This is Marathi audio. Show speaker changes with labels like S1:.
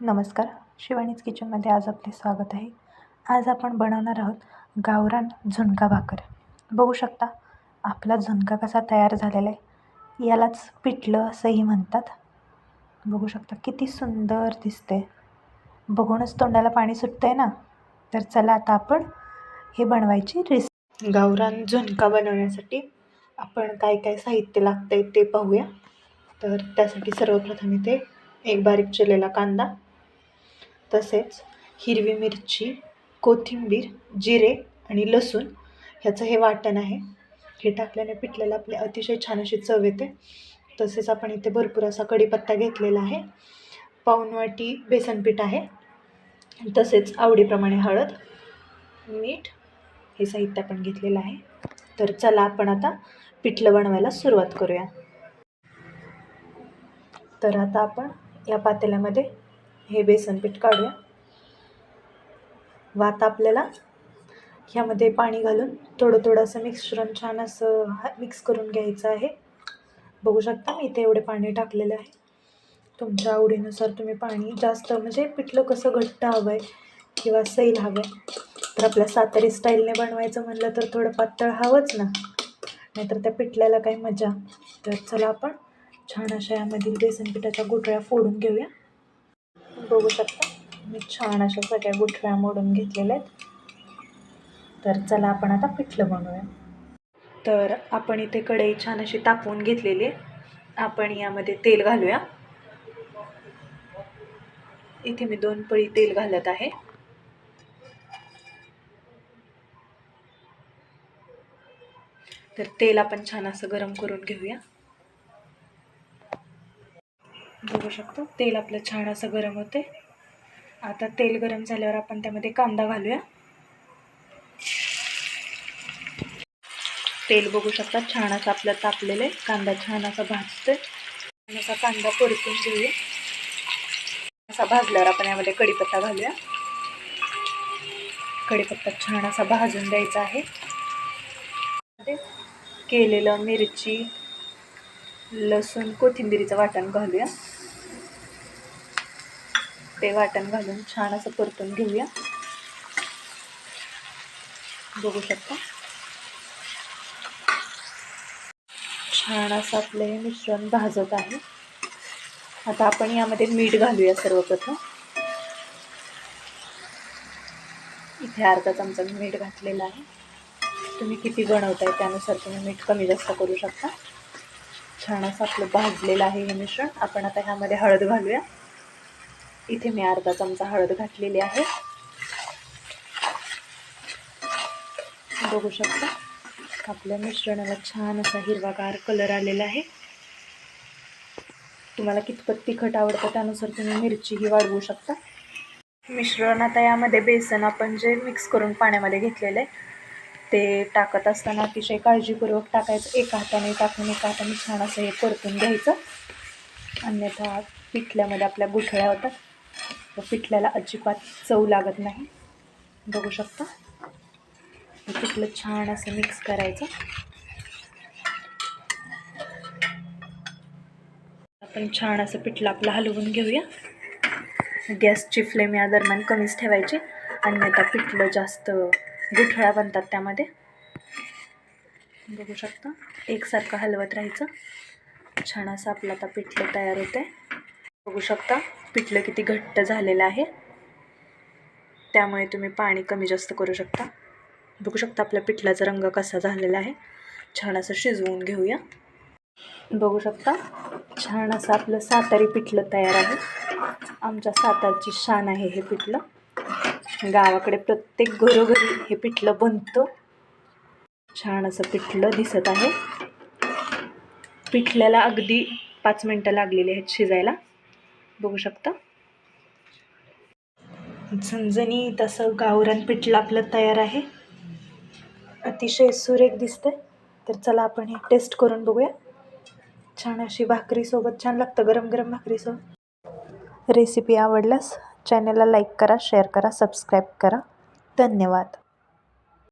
S1: नमस्कार. शिवानीज किचनमध्ये आज आपले स्वागत आहे. आज आपण बनवणार आहोत गावरान झुणका भाकर. बघू शकता आपला झुणका कसा तयार झालेला आहे यालाच पिठलं असंही म्हणतात. बघू शकता किती सुंदर दिसते बघूनच तोंडाला पाणी सुटतं आहे ना? तर चला आता आपण हे बनवायची रेसिपी गावरान झुणका बनवण्यासाठी आपण काय काय साहित्य लागतं आहे ते पाहूया. तर त्यासाठी सर्वप्रथम इथे एक बारीक चिरलेला कांदा तसेच हिरवी मिरची कोथिंबीर जिरे आणि लसूण ह्याचं हे वाटण आहे. हे टाकल्याने पिठलेलं आपले अतिशय छान अशी चव येते. तसेच आपण इथे भरपूर असा कढीपत्ता घेतलेला आहे. पाऊण वाटी बेसन पीठ आहे. तसेच आवडीप्रमाणे हळद मीठ हे साहित्य आपण घेतलेलं आहे. तर चला आपण आता पिठलं बनवायला सुरुवात करूया. तर आता आपण या पातेल्यामध्ये हे बेसन पीठ काढूया. वात आपल्याला ह्यामध्ये पाणी घालून थोडं थोडं असं मिक्सरण छान असं मिक्स करून घ्यायचं आहे. बघू शकता मी इथे एवढे पाणी टाकलेलं आहे. तुमच्या आवडीनुसार तुम्ही पाणी जास्त म्हणजे पिठलं कसं घट्ट हवं आहे किंवा सैल हवं आहे तर आपल्या सातारी स्टाईलने बनवायचं म्हणलं तर थोडं पातळ हवंच ना. नाहीतर त्या पिठल्याला काही मजा. तर चला आपण छान अशा यामधील बेसन पिठाच्या गुठळ्या फोडून घेऊया. बघू शकता मी छान अशा सगळ्या गुठळ्या मोडून घेतलेल्या आहेत. तर चला आपण आता पिठलं बनवूया. तर आपण इथे कढई छान अशी तापवून घेतलेली आहे. आपण यामध्ये तेल घालूया. इथे मी दोन पळी तेल घालत आहे. तर तेल आपण छान असं गरम करून घेऊया. बघू शकतो. तेल आपलं छान असं गरम होते आता तेल गरम झाल्यावर आपण त्यामध्ये कांदा घालूया. तेल बघू शकता छान असं आपलं तापलेलं आहे. कांदा छान असा भाजतोय. छान असा कांदा परतून घेऊया. असा भाजल्यावर आपण यामध्ये कढीपत्ता घालूया. कढीपत्ता छान असा भाजून द्यायचा आहे. केलेलं मिरची लसूण कोथिंबिरीचं वाटण घालूया. ते वाटण घालून छान असं परतून घेऊया. बघू शकता. छान असं आपलं हे मिश्रण भाजत आहे. आता आपण यामध्ये मीठ घालूया सर्वप्रथम. इथे अर्धा चमचा मीठ घातलेला आहे. तुम्ही किती बनवताय त्यानुसार तुम्ही मीठ कमी जास्त करू शकता. छान असं आपलं भाजलेलं आहे हे मिश्रण. आपण आता ह्यामध्ये हळद घालूया. इथे मी अर्धा चमचा हळद घातलेली आहे. बघू शकता आपल्या मिश्रणाला छान असा हिरवागार कलर आलेला आहे. तुम्हाला कितपत तिखट आवडतं त्यानुसार तुम्ही मिरचीही वाढवू शकता. मिश्रण आता यामध्ये बेसन आपण जे मिक्स करून पाण्यामध्ये घेतलेलं आहे ते टाकत असताना अतिशय काळजीपूर्वक टाकायचं. एका हाताने टाकून एका हाताने छान असं हे परतून घ्यायचं. अन्यथा पिठल्यामध्ये आपल्या गुठळ्या होतात. पिठल्याला अजिबात चव लागत नाही. बघू शकता. हे पिठलं छान असं मिक्स करायचं. आपण छान असं पिठलं आपलं हलवून घेऊया. गॅसची फ्लेम या दरम्यान कमीच ठेवायची. अन्यथा पिठलं जास्त गुठळ्या बनतात त्यामध्ये. बघू शकता. एकसारखं हलवत राहायचं. छान असं आपलं आता पिठलं तयार होतं आहे बघू शकता. पिठलं किती घट्ट झालेलं आहे. त्यामुळे तुम्ही पाणी कमी जास्त करू शकता. बघू शकता आपल्या पिठलाचा रंग कसा झालेला आहे. छान असं शिजवून घेऊया. बघू शकता छान असं आपलं सातारी पिठलं तयार आहे. आमच्या सातारची शान आहे हे पिठलं. गावाकडे प्रत्येक घरोघरी हे पिठलं बनतं. छान असं पिठलं दिसत आहे. पिठल्याला अगदी पाच मिनटं लागलेली आहेत शिजायला. बघू शकता. झणझणीत असं गावरान पिठलं आपलं तयार आहे. अतिशय सुरेख दिसतंय. तर चला आपण हे टेस्ट करून बघूया. छान अशी भाकरीसोबत छान लागतं गरम गरम भाकरीसोबत रेसिपी आवडल्यास चॅनलला लाईक करा शेअर करा सबस्क्राईब करा. धन्यवाद.